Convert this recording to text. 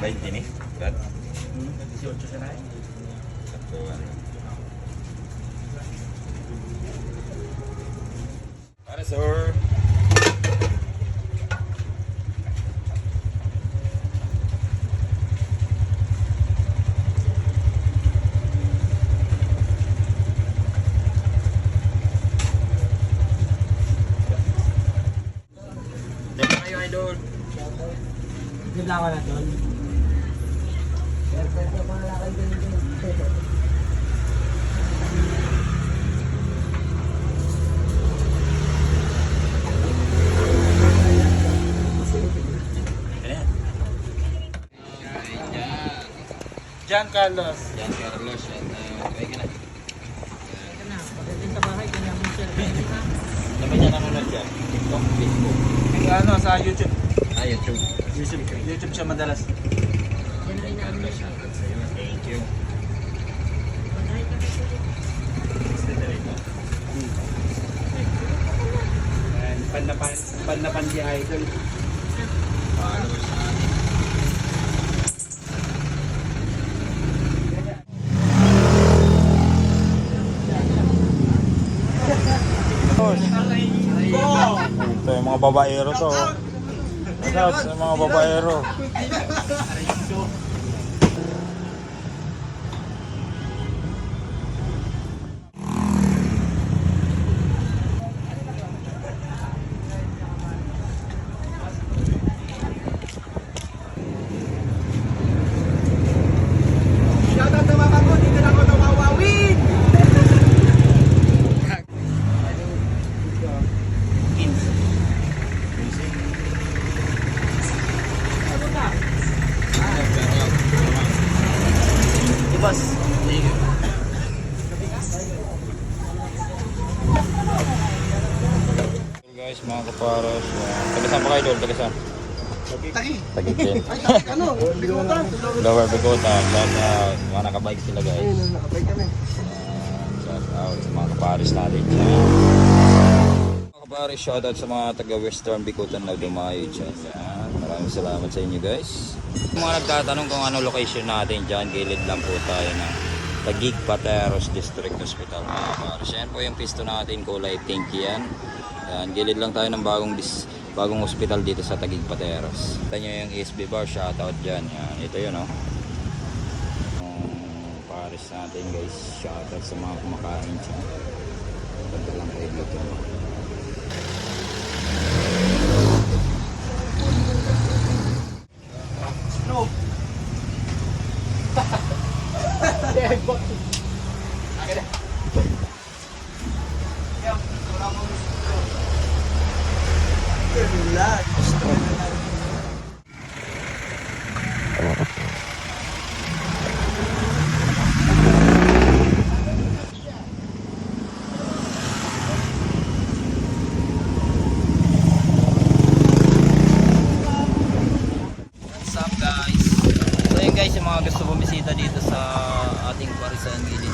20 ni. Brad. 18 siya na eh. Sakto ano. Para sir. Good lang ako na doon. John Carlos. Yan, Carlos. Yan, uh, okay ka na. Pagdating sa bahay, kanya mo siya. Sabi niya nanonood dyan. TikTok, Facebook. Ano, sa YouTube. YouTube. YouTube, siya madalas. Carlos, shoutout sa'yo. Thank you. Panlapan, panlapan si Idol. Followers natin. Ito yung mga babaero to. Shout out sa mga babaero. Guys, mga kaparos. yan. Taga-saan pa kayo, Dol? Taga-saan? Taki. Tagitin. Ano? Bigutan. Lower Bicota. Shout out. Mga nakabike sila guys. Ayun, nakabay kami. Shout out sa mga kapares natin. Mga kapares, shout out sa mga taga-Western Bicutan na dumayo dyan. Yan. Maraming salamat sa inyo guys. Mga nagtatanong kung ano location natin dyan, gilid lang po tayo ng Taguig Pateros District Hospital mga kapares. Yan po yung pisto natin, kulay pink yan. Yan, gilid lang tayo ng bagong dis bagong hospital dito sa Taguig Pateros. Kita nyo yung ESB bar, shout out dyan. Yan, ito yun oh. Yung pares natin guys, shout out sa mga kumakain dyan. Ganda lang kayo dito. No. What's up guys? So yun guys, yung mga gusto bumisita dito sa ating Parisan Gilid